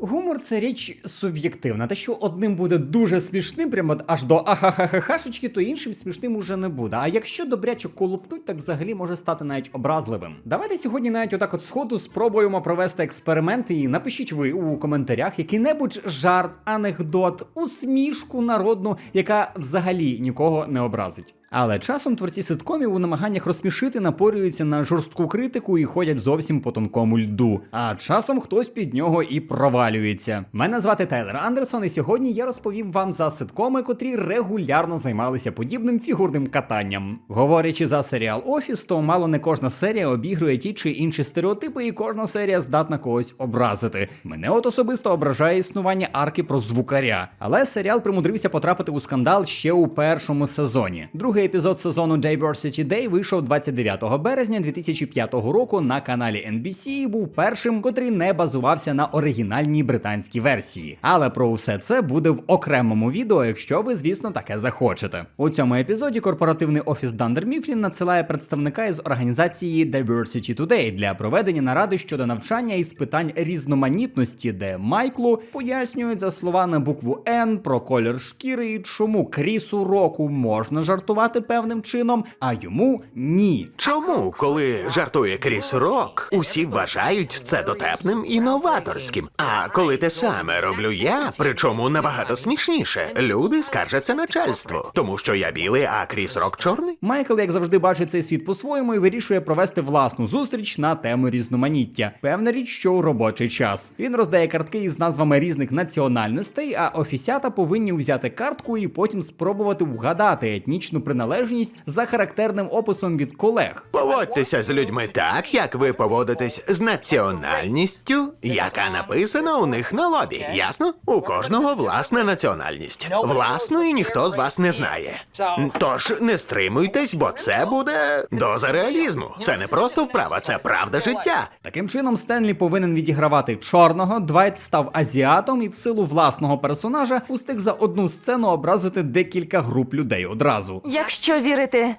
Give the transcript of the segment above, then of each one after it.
Гумор це річ суб'єктивна. Те, що одним буде дуже смішним, прямо аж до ахахахахашечки, то іншим смішним уже не буде. А якщо добряче колупнуть, так взагалі може стати навіть образливим. Давайте сьогодні навіть отак от сходу спробуємо провести експеримент і напишіть ви у коментарях який-небудь жарт, анекдот, усмішку народну, яка взагалі нікого не образить. Але часом творці ситкомів у намаганнях розсмішити напорюються на жорстку критику і ходять зовсім по тонкому льду. А часом хтось під нього і провалюється. Мене звати Тайлер Андерсон, і сьогодні я розповім вам за ситкоми, котрі регулярно займалися подібним фігурним катанням. Говорячи за серіал Офіс, то мало не кожна серія обігрує ті чи інші стереотипи, і кожна серія здатна когось образити. Мене от особисто ображає існування арки про звукаря. Але серіал примудрився потрапити у скандал ще у першому сезоні. Другий епізод сезону Diversity Day вийшов 29 березня 2005 року на каналі NBC і був першим, котрий не базувався на оригінальній британській версії. Але про усе це буде в окремому відео, якщо ви, звісно, таке захочете. У цьому епізоді корпоративний офіс Dunder Mifflin надсилає представника із організації Diversity Today для проведення наради щодо навчання із питань різноманітності, де Майклу пояснюють за слова на букву N про колір шкіри і чому Крісу року можна жартувати певним чином, а йому ні. Чому, коли жартує Кріс Рок, усі вважають це дотепним і новаторським? А коли те саме роблю я, причому набагато смішніше, люди скаржаться начальству, тому що я білий, а Кріс Рок чорний? Майкл, як завжди, бачить цей світ по-своєму і вирішує провести власну зустріч на тему різноманіття. Певна річ, що у робочий час. Він роздає картки із назвами різних національностей, а офісята повинні взяти картку і потім спробувати вгадати етнічну приналежність за характерним описом від колег. Поводьтеся з людьми так, як ви поводитесь з національністю, яка написана у них на лобі. Ясно? У кожного власна національність. Власної ніхто з вас не знає. Тож не стримуйтесь, бо це буде доза реалізму. Це не просто вправа, це правда життя. Таким чином, Стенлі повинен відігравати чорного, Двайт став азіатом і в силу власного персонажа устиг за одну сцену образити декілька груп людей одразу. Якщо вірити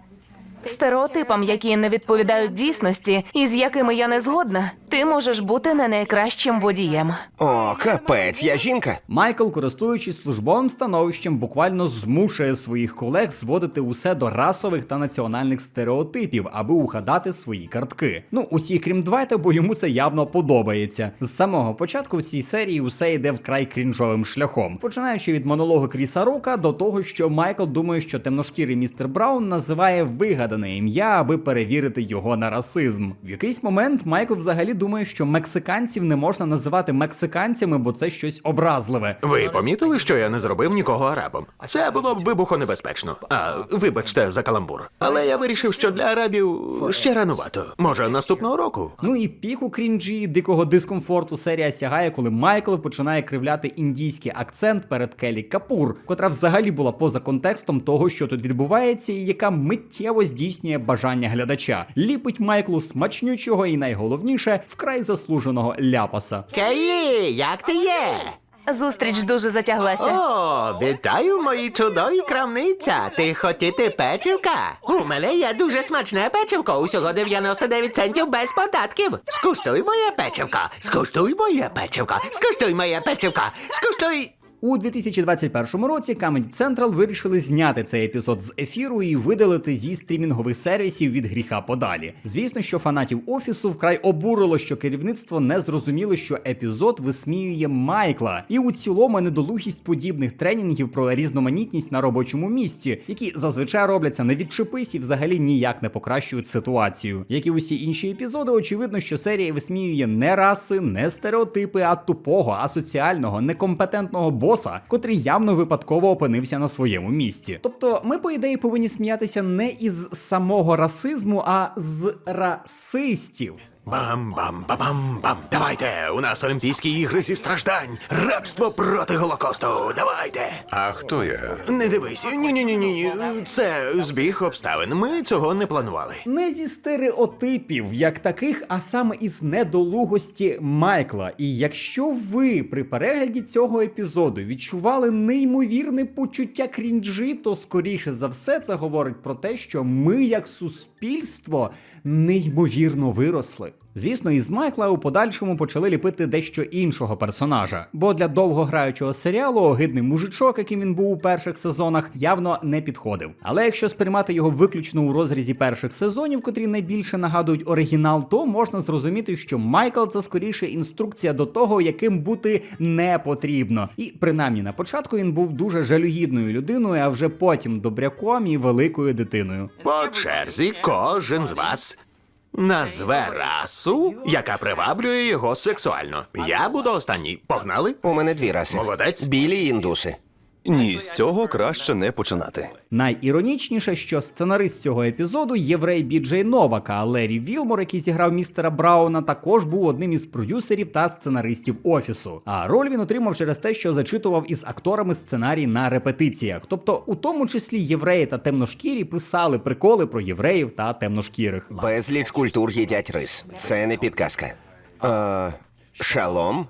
стереотипам, які не відповідають дійсності, і з якими я не згодна, ти можеш бути не найкращим водієм. О, капець, я жінка. Майкл, користуючись службовим становищем, буквально змушує своїх колег зводити усе до расових та національних стереотипів, аби угадати свої картки. Ну, усі крім Двайта, бо йому це явно подобається. З самого початку в цій серії усе йде вкрай крінжовим шляхом, починаючи від монологу Кріса Рока до того, що Майкл думає, що темношкірий містер Браун називає вигадане ім'я, аби перевірити його на расизм. В якийсь момент Майкл взагалі думає, що мексиканців не можна називати мексиканцями, бо це щось образливе. Ви помітили, що я не зробив нікого арабом? Це було б вибухонебезпечно. А вибачте за каламбур. Але я вирішив, що для арабів ще ранувато. Може, наступного року? Ну і піку крінжі, дикого дискомфорту серія сягає, коли Майкл починає кривляти індійський акцент перед Келі Капур, котра взагалі була поза контекстом того, що тут відбувається, і яка миттєво здійснює бажання глядача. Ліпить Майклу смачнючого і найголовніше вкрай заслуженого ляпаса. Келлі, як ти є? Зустріч дуже затяглася. О, вітаю в моїй чудовій крамниця. Ти хотіти печивка? У мене є дуже смачне печивко, усього 99 центів без податків. Скуштуй моє печивко, скуштуй моє печивко, скуштуй моє печивко, скуштуй. У 2021 році Comedy Central вирішили зняти цей епізод з ефіру і видалити зі стрімінгових сервісів від гріха подалі. Звісно, що фанатів офісу вкрай обурило, що керівництво не зрозуміло, що епізод висміює Майкла, і у цілому недолугість подібних тренінгів про різноманітність на робочому місці, які зазвичай робляться на відчепись і взагалі ніяк не покращують ситуацію. Як і усі інші епізоди, очевидно, що серія висміює не раси, не стереотипи, а тупого, асоціального, некомпетентного боса, котрий явно випадково опинився на своєму місці. Тобто, ми, по ідеї, повинні сміятися не із самого расизму, а з расистів. Бам-бам-ба-бам-бам. Давайте, у нас Олімпійські ігри зі страждань. Рабство проти Голокосту. Давайте. А хто я? Не дивись, ні ні ні ні ні Це збіг обставин. Ми цього не планували. Не зі стереотипів, як таких, а саме із недолугості Майкла. І якщо ви при перегляді цього епізоду відчували неймовірне почуття крінжі, то скоріше за все це говорить про те, що ми, як суспільство, неймовірно виросли. Звісно, із Майкла у подальшому почали ліпити дещо іншого персонажа, бо для довгограючого серіалу огидний мужичок, яким він був у перших сезонах, явно не підходив. Але якщо сприймати його виключно у розрізі перших сезонів, котрі найбільше нагадують оригінал, то можна зрозуміти, що Майкл це скоріше інструкція до того, яким бути не потрібно. І принаймні на початку він був дуже жалюгідною людиною, а вже потім добряком і великою дитиною. По черзі кожен з вас назве расу, яка приваблює його сексуально. Я буду останній. Погнали? У мене дві раси. Молодець. Білі індуси. Ні, з цього краще не починати. Найіронічніше, що сценарист цього епізоду єврей Біджей Новака, а Лері Вілмор, який зіграв містера Брауна, також був одним із продюсерів та сценаристів офісу. А роль він отримав через те, що зачитував із акторами сценарій на репетиціях. Тобто, у тому числі євреї та темношкірі писали приколи про євреїв та темношкірих. Безліч культур їдять рис. Це не підказка. Е, шалом?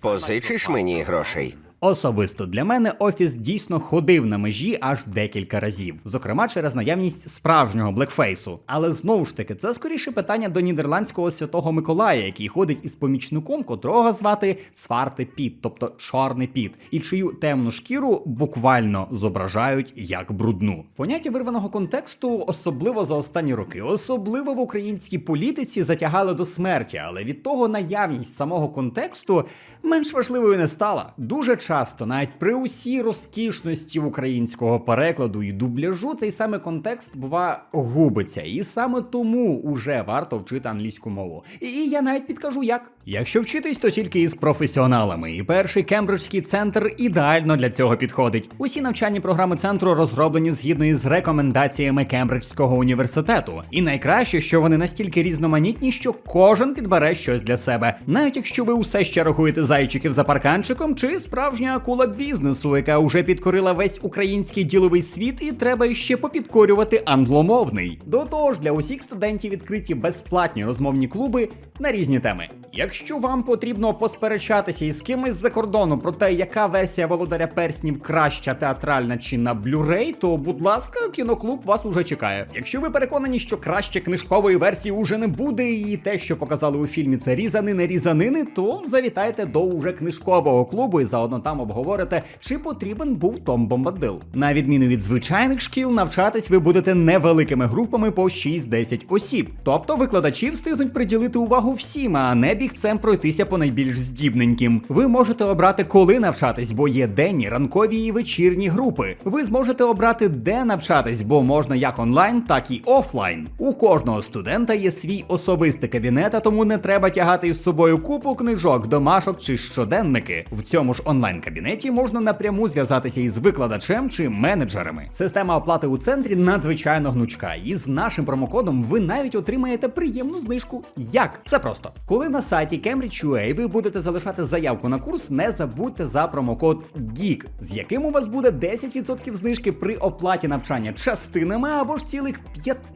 Позичиш мені грошей? Особисто для мене офіс дійсно ходив на межі аж декілька разів, зокрема через наявність справжнього блекфейсу. Але знову ж таки, це скоріше питання до нідерландського святого Миколая, який ходить із помічником, котрого звати Цварте Піт, тобто чорний піт, і чию темну шкіру буквально зображають як брудну. Поняття вирваного контексту, особливо за останні роки, особливо в українській політиці, затягали до смерті, але від того наявність самого контексту менш важливою не стала. Дуже часто, навіть при усій розкішності українського перекладу і дубляжу, цей саме контекст бува губиться, і саме тому уже варто вчити англійську мову. І я навіть підкажу як. Якщо вчитись, то тільки із професіоналами. І перший кембриджський центр ідеально для цього підходить. Усі навчальні програми центру розроблені згідно із рекомендаціями Кембриджського університету. І найкраще, що вони настільки різноманітні, що кожен підбере щось для себе, навіть якщо ви усе ще рахуєте зайчиків за парканчиком, чи справжня акула бізнесу, яка вже підкорила весь український діловий світ, і треба ще попідкорювати англомовний. До того ж, для усіх студентів відкриті безплатні розмовні клуби на різні теми. Якщо вам потрібно посперечатися із кимось з-за кордону про те, яка версія володаря перснів краща театральна чи на Blu-ray, то будь ласка, кіноклуб вас уже чекає. Якщо ви переконані, що краще книжкової версії уже не буде, і те, що показали у фільмі, це різанини різанини, то завітайте до уже книжкового клубу і заодно там обговорите, чи потрібен був Том Бомбадил. На відміну від звичайних шкіл, навчатись ви будете невеликими групами по 6-10 осіб. Тобто викладачі встигнуть приділити увагу всім, а не бігцем пройтися по найбільш здібненьким. Ви можете обрати, коли навчатись, бо є денні, ранкові і вечірні групи. Ви зможете обрати, де навчатись, бо можна як онлайн, так і офлайн. У кожного студента є свій особистий кабінет, а тому не треба тягати із собою купу книжок, домашок чи щоденники. В цьому ж онлайн-кабінеті можна напряму зв'язатися із викладачем чи менеджерами. Система оплати у центрі надзвичайно гнучка, і з нашим промокодом ви навіть отримаєте приємну знижку. Як? Це просто. Коли на сайті Cambridge.ua ви будете залишати заявку на курс, не забудьте за промокод GEEK, з яким у вас буде 10% знижки при оплаті навчання частинами або ж цілих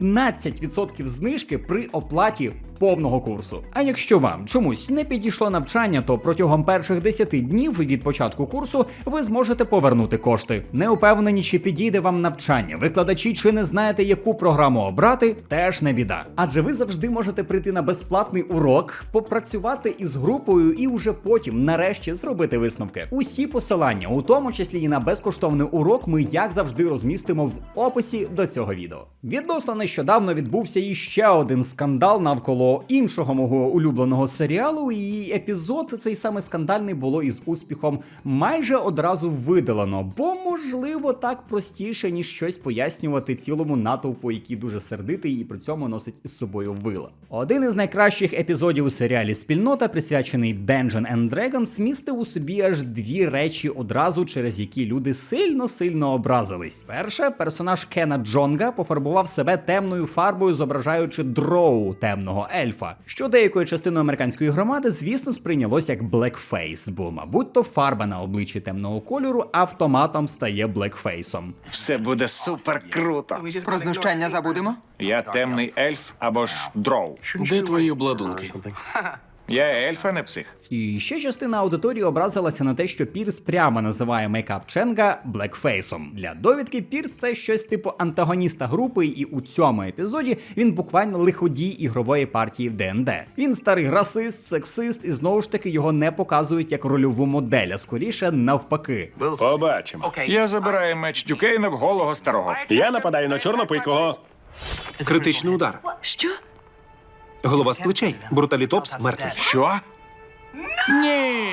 15% знижки при оплаті повного курсу. А якщо вам чомусь не підійшло навчання, то протягом перших 10 днів від початку курсу ви зможете повернути кошти. Не упевнені, чи підійде вам навчання. Викладачі чи не знаєте, яку програму обрати, теж не біда. Адже ви завжди можете прийти на безплатний урок, попрацювати із групою і уже потім, нарешті, зробити висновки. Усі посилання, у тому числі і на безкоштовний урок, ми як завжди розмістимо в описі до цього відео. Відносно нещодавно відбувся іще один скандал навколо іншого мого улюбленого серіалу, і епізод цей саме скандальний було із успіхом майже одразу видалено, бо можливо так простіше, ніж щось пояснювати цілому натовпу, який дуже сердитий і при цьому носить із собою вила. Один із найкращих епізодів у серіалі Спільнота, присвячений Dungeon and Dragons, містив у собі аж дві речі одразу, через які люди сильно-сильно образились. Перше, персонаж Кена Джонга пофарбував себе темною фарбою, зображаючи дроу темного ельфа, що деякою частиною американської громади, звісно, сприйнялось як блекфейс, бо, мабуть, то фарба на обличчі темного кольору автоматом стає блекфейсом. Все буде супер круто. Про знущання забудемо? Я темний ельф або ж дроу. Де твої обладунки? Я ельф, а не псих. І ще частина аудиторії образилася на те, що Пірс прямо називає мейкап Ченга блекфейсом. Для довідки Пірс це щось типу антагоніста групи, і у цьому епізоді він буквально лиходій ігрової партії в ДНД. Він старий расист, сексист, і знову ж таки його не показують як рольову модель, а скоріше навпаки. Побачимо. Я забираю меч Дюкейна в голого старого. Я нападаю на чорнопикого. Критичний удар. Що? Голова з плечей. Бруталітопс мертвий. Що? Ні.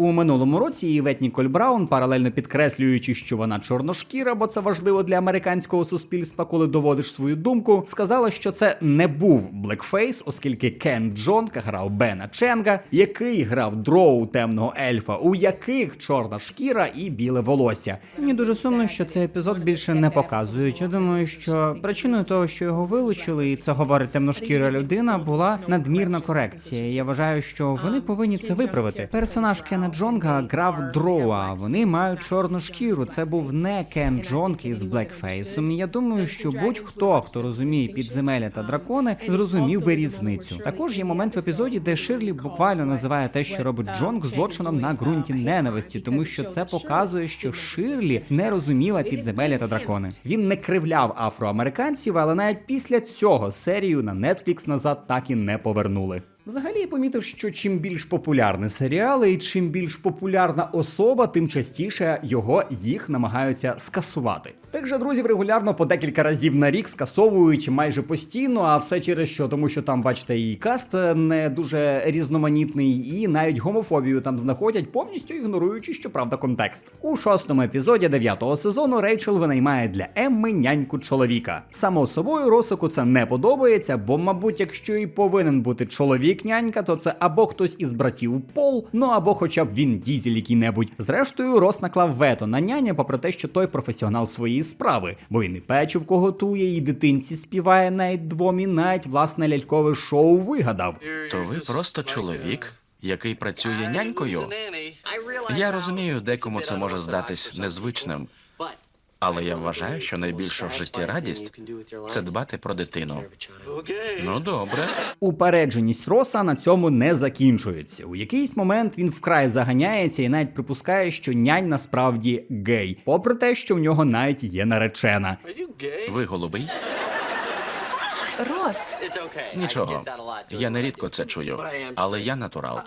У минулому році Івет Ніколь Браун, паралельно підкреслюючи, що вона чорношкіра, бо це важливо для американського суспільства, коли доводиш свою думку, сказала, що це не був блекфейс, оскільки Кен Джонка грав Бена Ченга, який грав дроу темного ельфа, у яких чорна шкіра і біле волосся. Мені дуже сумно, що цей епізод більше не показують. Я думаю, що причиною того, що його вилучили, і це говорить темношкіра людина, була надмірна корекція. Я вважаю, що вони повинні це виправити. Персонаж Кена Джонга грав Дроа. Вони мають чорну шкіру. Це був не Кен Джонг із Блекфейсом. Я думаю, що будь-хто, хто розуміє підземелля та дракони, зрозумів би різницю. Також є момент в епізоді, де Ширлі буквально називає те, що робить Джонг, злочином на ґрунті ненависті, тому що це показує, що Ширлі не розуміла підземелля та дракони. Він не кривляв афроамериканців, але навіть після цього серію на Netflix назад так і не повернули. Взагалі я помітив, що чим більш популярні серіали, і чим більш популярна особа, тим частіше його їх намагаються скасувати. Тих же друзів регулярно по декілька разів на рік скасовують майже постійно, а все через що, тому що там, бачите, і каст не дуже різноманітний, і навіть гомофобію там знаходять, повністю ігноруючи, щоправда, контекст. У шостому епізоді дев'ятого сезону Рейчел винаймає для Емми няньку чоловіка. Само собою Росику це не подобається, бо, мабуть, якщо і повинен бути чоловік нянька, то це або хтось із братів Пол, ну або хоча б він дізель який-небудь. Зрештою, Рос наклав вето на няня, попри те, що той професіонал своєї справи, бо він і печивко готує, і дитинці співає навіть двом, і навіть власне лялькове шоу вигадав. То ви просто чоловік, який працює нянькою. Я розумію, декому це може здатись незвичним, але я вважаю, що найбільша в житті радість це дбати про дитину. Ну добре. Упередженість Роса на цьому не закінчується. У якийсь момент він вкрай заганяється і навіть припускає, що нянь насправді гей, попри те, що в нього навіть є наречена. Ви голубий? Рос. Нічого. Я нерідко це чую, але я натурал.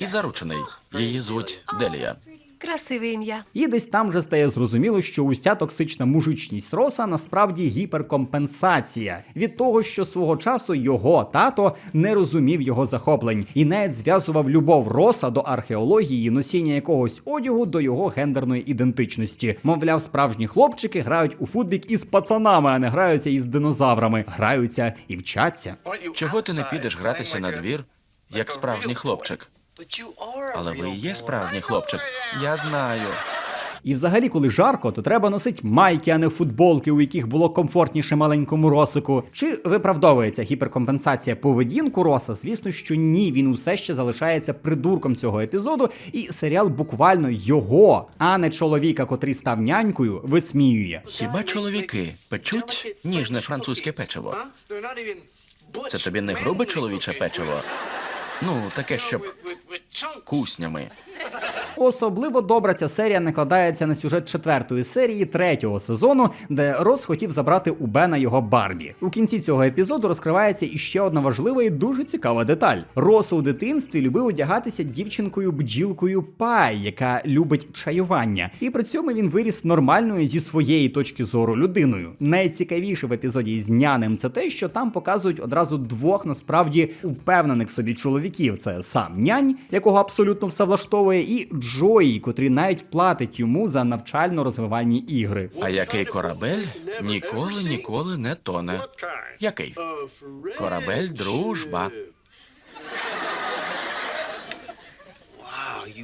І заручений. Її звуть Делія. Красиве ім'я. І десь там вже стає зрозуміло, що уся токсична мужичність Роса насправді гіперкомпенсація від того, що свого часу його тато не розумів його захоплень і навіть зв'язував любов Роса до археології, носіння якогось одягу до його гендерної ідентичності. Мовляв, справжні хлопчики грають у футбік із пацанами, а не граються із динозаврами, граються і вчаться. Чого ти не підеш гратися на двір, як справжній хлопчик? Але ви є справжній хлопчик. Я знаю. І взагалі, коли жарко, то треба носити майки, а не футболки, у яких було комфортніше маленькому росику. Чи виправдовується гіперкомпенсація поведінку роса? Звісно, що ні, він усе ще залишається придурком цього епізоду, і серіал буквально його, а не чоловіка, котрий став нянькою, висміює. Хіба чоловіки печуть ніжне французьке печиво? Це тобі не грубе чоловіче печиво? Ну, таке, щоб куснями. Особливо добре ця серія накладається на сюжет четвертої серії третього сезону, де Рос хотів забрати у Бена його Барбі. У кінці цього епізоду розкривається іще одна важлива і дуже цікава деталь. Рос у дитинстві любив одягатися дівчинкою бджілкою Пай, яка любить чаювання, і при цьому він виріс нормальною зі своєї точки зору людиною. Найцікавіше в епізоді з нянем це те, що там показують одразу двох насправді впевнених собі чоловіків. Це сам нянь, якого абсолютно все влаштовує, і Джої, котрі навіть платить йому за навчально-розвивальні ігри. А який корабель ніколи ніколи не тоне. Який? Корабель дружба.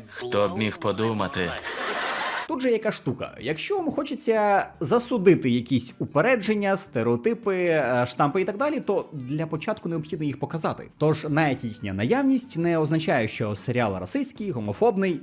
Хто б міг подумати? Тут же яка штука. Якщо вам хочеться засудити якісь упередження, стереотипи, е, штампи і так далі, то для початку необхідно їх показати. Тож навіть їхня наявність не означає, що серіал расистський, гомофобний.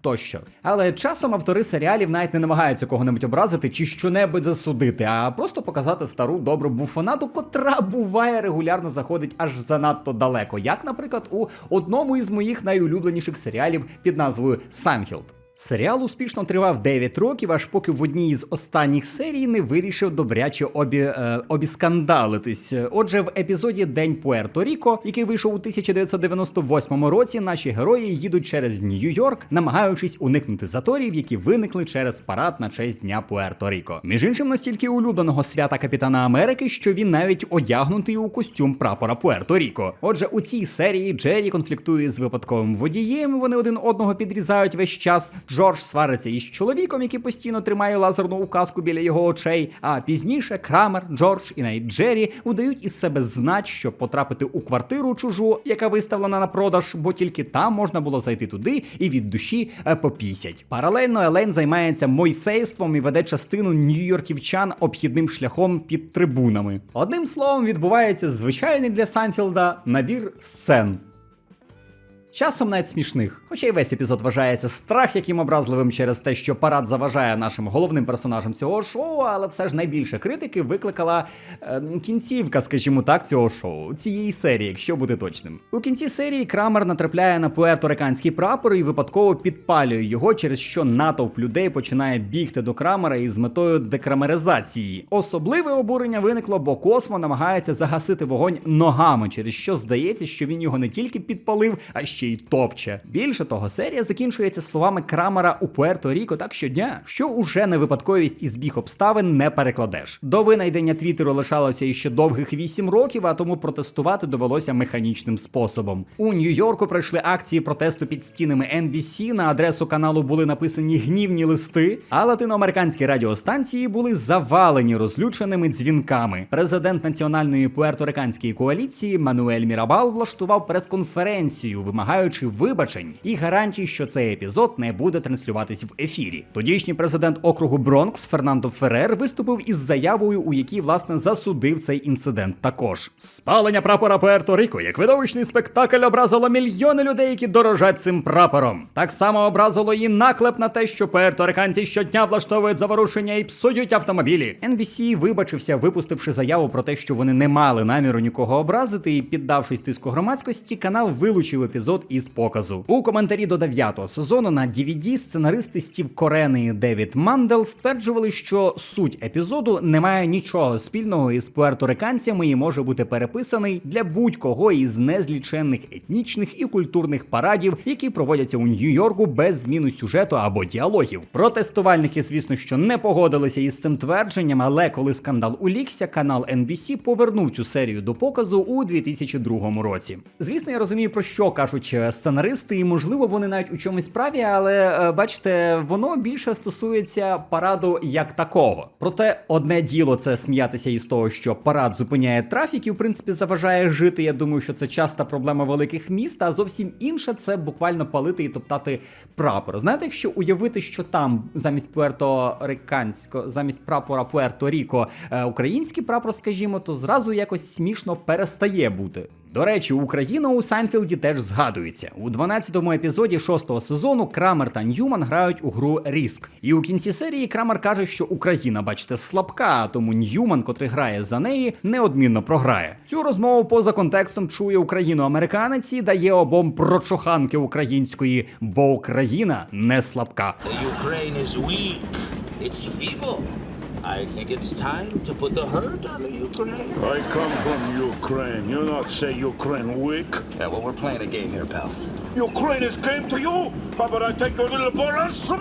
тощо. Але часом автори серіалів навіть не намагаються кого-небудь образити чи щонебудь засудити, а просто показати стару добру буфонаду, котра буває регулярно заходить аж занадто далеко, як, наприклад, у одному із моїх найулюбленіших серіалів під назвою Санфілд. Серіал успішно тривав 9 років, аж поки в одній з останніх серій не вирішив добряче обі, е, обіскандалитись. Отже, в епізоді День Пуерто-Ріко, який вийшов у 1998 році, наші герої їдуть через Нью-Йорк, намагаючись уникнути заторів, які виникли через парад на честь Дня Пуерто-Ріко. Між іншим, настільки улюбленого свята Капітана Америки, що він навіть одягнутий у костюм прапора Пуерто-Ріко. Отже, у цій серії Джері конфліктує з випадковим водієм. Вони один одного підрізають весь час. Джордж свариться із чоловіком, який постійно тримає лазерну указку біля його очей. А пізніше Крамер, Джордж і навіть Джері удають із себе знать, щоб потрапити у квартиру чужу, яка виставлена на продаж, бо тільки там можна було зайти туди і від душі е, попісять. Паралельно Елейн займається мойсейством і веде частину нью-йорківчан обхідним шляхом під трибунами. Одним словом, відбувається звичайний для Санфілда набір сцен. Часом навіть смішних. Хоча й весь епізод вважається страх яким образливим через те, що парад заважає нашим головним персонажам цього шоу, але все ж найбільше критики викликала е, кінцівка, скажімо так, цього шоу, цієї серії, якщо бути точним. У кінці серії Крамер натрапляє на пуерториканський прапор і випадково підпалює його, через що натовп людей починає бігти до Крамера із метою декрамеризації. Особливе обурення виникло, бо Космо намагається загасити вогонь ногами, через що здається, що він його не тільки підпалив, а ще й топче. Більше того, серія закінчується словами Крамера у Пуерто-Ріко так щодня, що уже не випадковість і збіг обставин не перекладеш. До винайдення Твіттеру лишалося іще довгих 8 років, а тому протестувати довелося механічним способом. У Нью-Йорку пройшли акції протесту під стінами NBC, на адресу каналу були написані гнівні листи, а латиноамериканські радіостанції були завалені розлюченими дзвінками. Президент національної пуерториканської коаліції Мануель Мірабал влаштував прес-конференцію, вимагаючи вибачень і гарантій, що цей епізод не буде транслюватись в ефірі. Тодішній президент округу Бронкс Фернандо Феррер виступив із заявою, у якій власне засудив цей інцидент. Також спалення прапора Пуерто-Ріко як видовищний спектакль образило мільйони людей, які дорожать цим прапором. Так само образило і наклеп на те, що пуерториканці щодня влаштовують заворушення і псують автомобілі. NBC вибачився, випустивши заяву про те, що вони не мали наміру нікого образити, і піддавшись тиску громадськості, канал вилучив епізод із показу. У коментарі до дев'ятого сезону на DVD сценаристи Стів Корен і Девід Мандел стверджували, що суть епізоду не має нічого спільного із пуерториканцями і може бути переписаний для будь-кого із незліченних етнічних і культурних парадів, які проводяться у Нью-Йорку без зміни сюжету або діалогів. Протестувальники, звісно, що не погодилися із цим твердженням, але коли скандал улікся, канал NBC повернув цю серію до показу у 2002 році. Звісно, я розумію, про що кажуть е, сценаристи, і можливо вони навіть у чомусь праві, але е, бачите, воно більше стосується параду як такого. Проте одне діло це сміятися із того, що парад зупиняє трафік і в принципі заважає жити. Я думаю, що це часта проблема великих міст, а зовсім інше це буквально палити і топтати прапор. Знаєте, якщо уявити, що там замість Пуерто-Риканського, замість прапора Пуерто-Ріко е, український прапор, скажімо, то зразу якось смішно перестає бути. До речі, Україна у Сайнфілді теж згадується. У 12-му епізоді шостого сезону Крамер та Ньюман грають у гру Ріск. І у кінці серії Крамер каже, що Україна, бачите, слабка, а тому Ньюман, котрий грає за неї, неодмінно програє. Цю розмову поза контекстом чує україно-американець і дає обом прочуханки української, бо Україна не слабка. Ukraine is weak. It's feeble. I think it's time to put the hurt on the Ukraine. I come from Ukraine. You not say Ukraine weak. Yeah, well, we're playing a game here, pal. Ukraine is came to you. How about I take your little from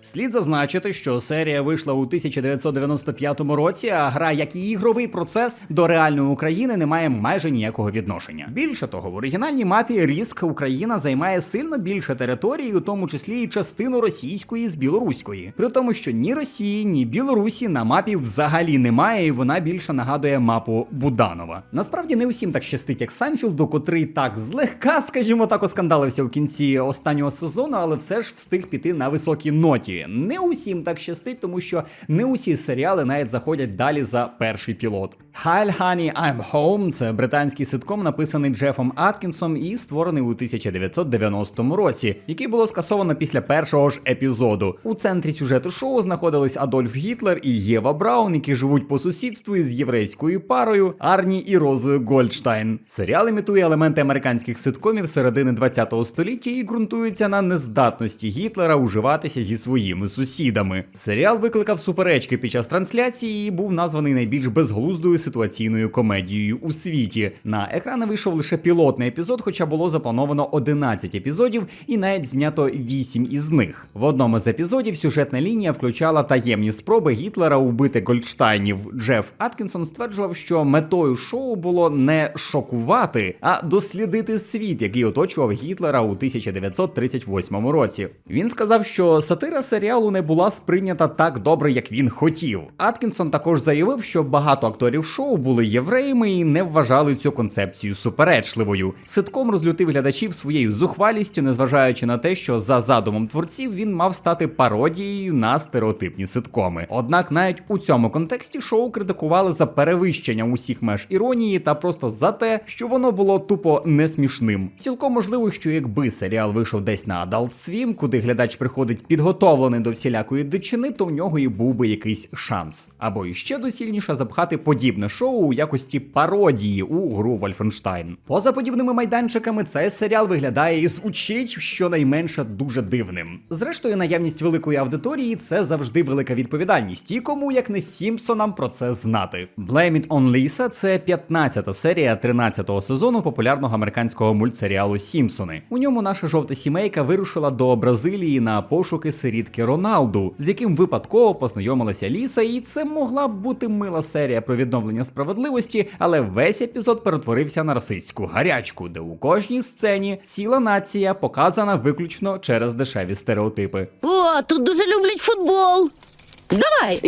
Слід зазначити, що серія вийшла у 1995 році, а гра, як і ігровий процес, до реальної України не має майже ніякого відношення. Більше того, в оригінальній мапі Ріск Україна займає сильно більше території, у тому числі і частину російської з білоруської. При тому, що ні Росії, ні Білорусі на мапі взагалі немає, і вона більше нагадує мапу Буданова. Насправді не усім так щастить, як Санфілду, котрий так злегка, скажімо так, проскандалився в кінці останнього сезону, але все ж встиг піти на високій ноті. Не усім так щастить, тому що не усі серіали навіть заходять далі за перший пілот. Hi Honey, I'm Home – це британський ситком, написаний Джефом Аткінсом і створений у 1990 році, який було скасовано після першого ж епізоду. У центрі сюжету шоу знаходились Адольф Гітлер і Єва Браун, які живуть по сусідству із єврейською парою Арні і Розою Гольдштайн. Серіал імітує елементи американських ситкомів середини 20 століття і ґрунтується на нездатності Гітлера уживатися зі своїми сусідами. Серіал викликав суперечки під час трансляції і був названий найбільш безглуздою ситуаційною комедією у світі. На екрани вийшов лише пілотний епізод, хоча було заплановано 11 епізодів, і навіть знято 8 із них. В одному з епізодів сюжетна лінія включала таємні спроби Гітлера убити Гольдштайнів. Джеф Аткінсон стверджував, що метою шоу було не шокувати, а дослідити світ, який оточував Гітлера у 1938 році. Він сказав, що сатира серіалу не була сприйнята так добре, як він хотів. Аткінсон також заявив, що багато акторів шоу були євреями і не вважали цю концепцію суперечливою. Ситком розлютив глядачів своєю зухвалістю, незважаючи на те, що за задумом творців він мав стати пародією на стереотипні ситкоми. Однак навіть у цьому контексті шоу критикували за перевищення усіх меж іронії та просто за те, що воно було тупо несмішним. Цілком можливо, що якби серіал вийшов десь на Adult Swim, куди глядач приходить підготовлений до всілякої дичини, то в нього і був би якийсь шанс. Або іще доцільніше запхати подібне шоу у якості пародії у гру Вольфенштайн. Поза подібними майданчиками цей серіал виглядає і звучить щонайменше дуже дивним. Зрештою, наявність великої аудиторії це завжди велика відповідальність, і кому як не Сімпсонам про це знати. Blame It on Lisa – це 15-та серія 13-го сезону популярного американського мультсеріалу Сімпсони. У ньому наша жовта сімейка вирушила до Бразилії на пошуки сирітки Роналду, з яким випадково познайомилася Ліса, і це могла б бути мила серія про відновлення справедливості, але весь епізод перетворився на расистську гарячку, де у кожній сцені ціла нація показана виключно через дешеві стереотипи. О, тут дуже люблять футбол. Давай.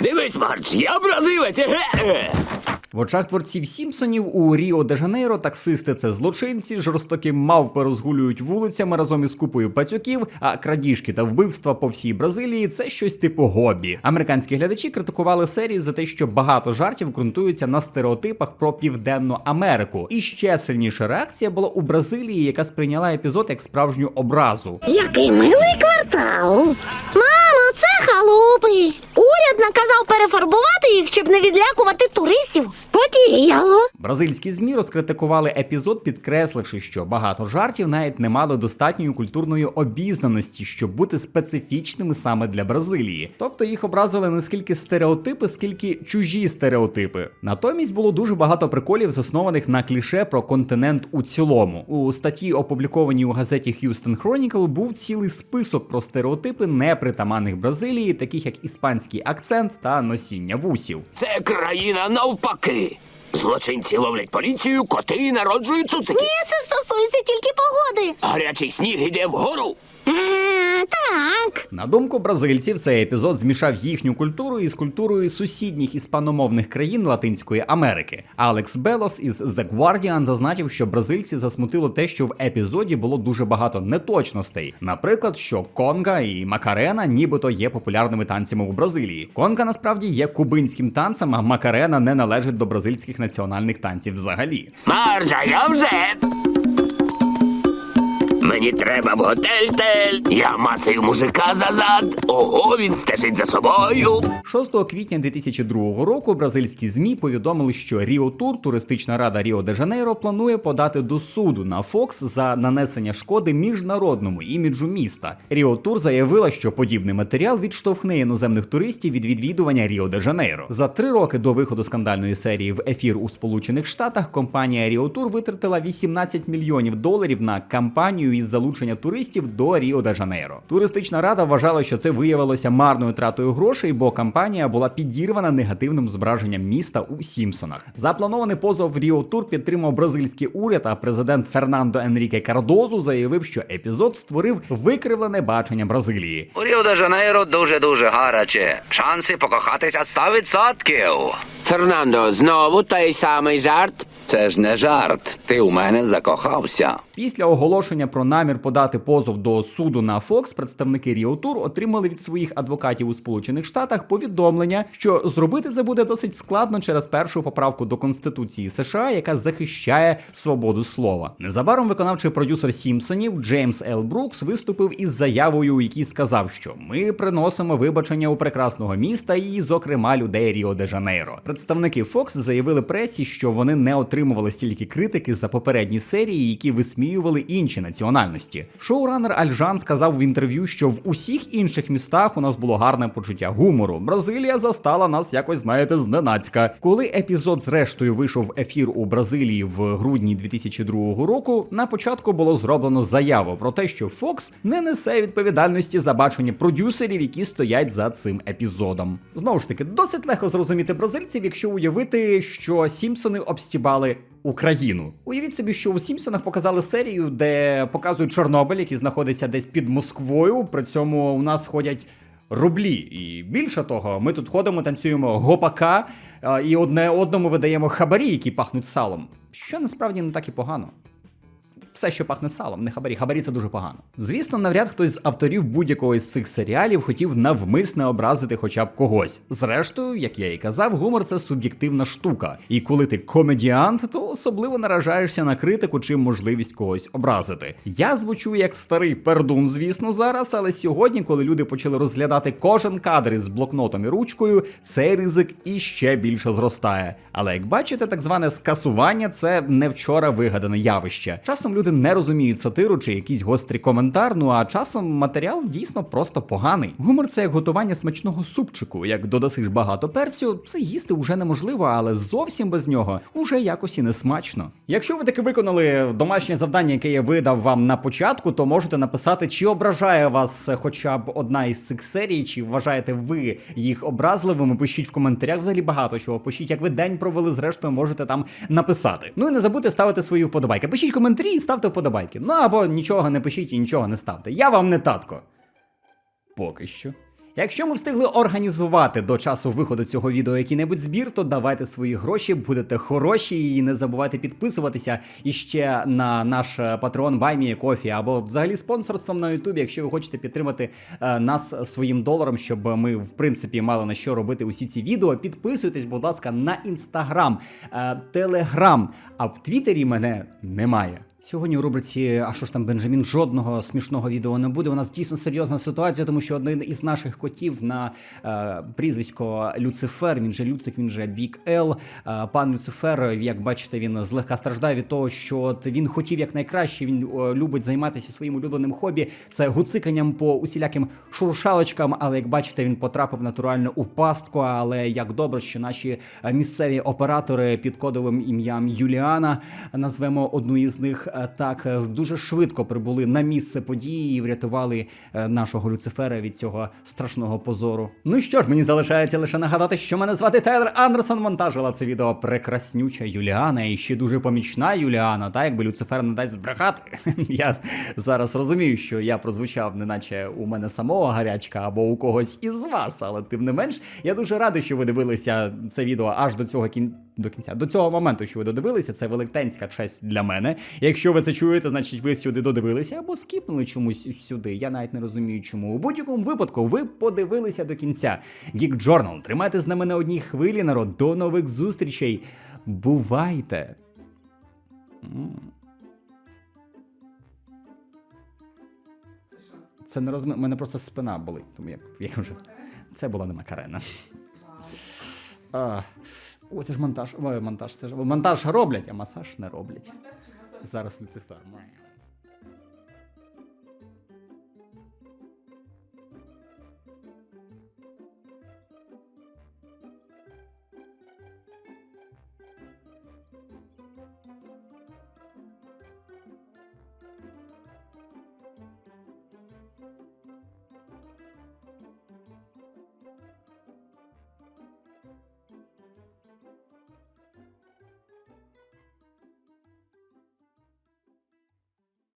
Дивись, Марч, я бразилець! В очах творців Сімпсонів у Ріо де Жанейро таксисти це злочинці, жорстокі мавпи розгулюють вулицями разом із купою пацюків, а крадіжки та вбивства по всій Бразилії це щось типу гобі. Американські глядачі критикували серію за те, що багато жартів ґрунтуються на стереотипах про Південну Америку. І ще сильніша реакція була у Бразилії, яка сприйняла епізод як справжню образу. Який милий квартал. Халупи. Уряд наказав перефарбувати їх, щоб не відлякувати туристів. Подіяло. Бразильські змі розкритикували епізод, підкресливши, що багато жартів навіть не мали достатньої культурної обізнаності, щоб бути специфічними саме для Бразилії. Тобто їх образили не скільки стереотипи, скільки чужі стереотипи. Натомість було дуже багато приколів, заснованих на кліше про континент у цілому. У статті, опублікованій у газеті Houston Chronicle, був цілий список про стереотипи непритаманних Бразилії, таких як іспанський акцент та носіння вусів. Це країна навпаки. Злочинці ловлять поліцію, коти народжують цуцики. Ні, це стосується тільки погоди. Гарячий сніг іде вгору. М, Так. На думку бразильців, цей епізод змішав їхню культуру із культурою сусідніх іспаномовних країн Латинської Америки. Алекс Белос із The Guardian зазначив, що бразильці засмутило те, що в епізоді було дуже багато неточностей. Наприклад, що конга і макарена нібито є популярними танцями у Бразилії. Конга насправді є кубинським танцем, а макарена не належить до бразильських національних танців взагалі. Маржа, я вже. Мені треба в готель тель. Я мацаю мужика за зад. Ого, він стежить за собою. 6 квітня 2002 року бразильські змі повідомили, що Ріо Тур, туристична рада Ріо де Жанейро, планує подати до суду на Фокс за нанесення шкоди міжнародному іміджу міста. Ріо Тур заявила, що подібний матеріал відштовхне іноземних туристів від відвідування Ріо де Жанейро. За три роки до виходу скандальної серії в ефір у Сполучених Штатах компанія Ріо Тур витратила 18 мільйонів доларів на кампанію кампанію із залучення туристів до Ріо де Жанейро. Туристична рада вважала, що це виявилося марною тратою грошей, бо кампанія була підірвана негативним зображенням міста у Сімпсонах. Запланований позов в Ріо Тур підтримав бразильський уряд, а президент Фернандо Енріке Кардозу заявив, що епізод створив викривлене бачення Бразилії. У Ріо де Жанейро дуже-дуже гаряче. Шанси покохатися 100%. Фернандо, знову той самий жарт. Це ж не жарт. Ти у мене закохався. Після оголошення про намір подати позов до суду на Фокс, представники Ріо Тур отримали від своїх адвокатів у Сполучених Штатах повідомлення, що зробити це буде досить складно через першу поправку до Конституції США, яка захищає свободу слова. Незабаром виконавчий продюсер Сімпсонів Джеймс Л. Брукс виступив із заявою, у якій сказав, що ми приносимо вибачення у прекрасного міста і, зокрема, людей Ріо де Жанейро. Представники Фокс заявили пресі, що вони не отримували стільки критики за попередні серії, які висміювали інші національності. Шоуранер Альжан сказав в інтерв'ю, що в усіх інших містах у нас було гарне почуття гумору. Бразилія застала нас якось, знаєте, зненацька. Коли епізод зрештою вийшов в ефір у Бразилії в грудні 2002 року, на початку було зроблено заяву про те, що Фокс не несе відповідальності за бачення продюсерів, які стоять за цим епізодом. Знову ж таки, досить легко зрозуміти бразильців, якщо уявити, що Сімпсони обстібали Україну. Уявіть собі, що у Сімпсонах показали серію, де показують Чорнобиль, який знаходиться десь під Москвою. При цьому у нас ходять. Рублі, і більше того, ми тут ходимо, танцюємо гопака і одне одному видаємо хабарі, які пахнуть салом. Що насправді не так і погано. Все, що пахне салом, не хабарі. Хабарі це дуже погано. Звісно, навряд хтось з авторів будь-якого з цих серіалів хотів навмисне образити хоча б когось. Зрештою, як я і казав, гумор це суб'єктивна штука. І коли ти комедіант, то особливо наражаєшся на критику чи можливість когось образити. Я звучу як старий пердун, звісно, зараз, але сьогодні, коли люди почали розглядати кожен кадр із блокнотом і ручкою, цей ризик іще більше зростає. Але як бачите, так зване скасування це не вчора вигадане явище. Часом люди не розуміють сатиру чи якийсь гострий коментар, ну а часом матеріал дійсно просто поганий. Гумор це як готування смачного супчику. Як додасиш багато перцю, це їсти вже неможливо, але зовсім без нього уже якось і не смачно. Якщо ви таки виконали домашнє завдання, яке я видав вам на початку, то можете написати, чи ображає вас хоча б одна із цих серій, чи вважаєте ви їх образливими. Пишіть в коментарях взагалі багато чого. Пишіть, як ви день провели, зрештою можете там написати. Ну і не забудьте ставити свої вподобайки. Пишіть коментарі і ставте вподобайки. Ну або нічого не пишіть і нічого не ставте. Я вам не татко. Поки що. Якщо ми встигли організувати до часу виходу цього відео який-небудь збір, то давайте свої гроші, будете хороші і не забувайте підписуватися іще на наш е, патрон Coffee або взагалі спонсорством на Ютубі, якщо ви хочете підтримати е, нас своїм доларом, щоб ми в принципі мали на що робити усі ці відео. Підписуйтесь, будь ласка, на інстаграм, телеграм. А в Твіттері мене немає. Сьогодні у рубриці А що ж там Бенджамін жодного смішного відео не буде. У нас дійсно серйозна ситуація, тому що один із наших котів на е, прізвисько Люцифер, він же Люцик, він же Бік Ел. Е, пан Люцифер, як бачите, він злегка страждає від того, що він хотів якнайкраще. Він е, любить займатися своїм улюбленим хобі. Це гуциканням по усіляким шуршалочкам. Але як бачите, він потрапив натурально у пастку. Але як добре, що наші е, місцеві оператори під кодовим ім'ям Юліана назвемо одну із них. Е, Так е, дуже швидко прибули на місце події і врятували е, нашого Люцифера від цього страшного позору. Ну що ж, мені залишається лише нагадати, що мене звати Тайлер Андерсон. Монтажила це відео прекраснюча Юліана і ще дуже помічна Юліана. Та якби Люцифер не дасть збрехати. Я зараз розумію, що я прозвучав, неначе у мене самого гарячка або у когось із вас, але тим не менш, я дуже радий, що ви дивилися це відео аж до цього кін... до кінця. До цього моменту, що ви додивилися, це велетенська честь для мене. Якщо ви це чуєте, значить ви сюди додивилися або скіпнули чомусь сюди. Я навіть не розумію, чому. У будь-якому випадку ви подивилися до кінця. Geek Journal. Тримайте з нами на одній хвилі, народ. До нових зустрічей. Бувайте! Це не розми... Мене просто спина болить, тому я, я вже. Це була не Макарена. А, це ж монтаж. Ой, монтаж, це ж монтаж роблять, а масаж не роблять. Зараз Люцифер.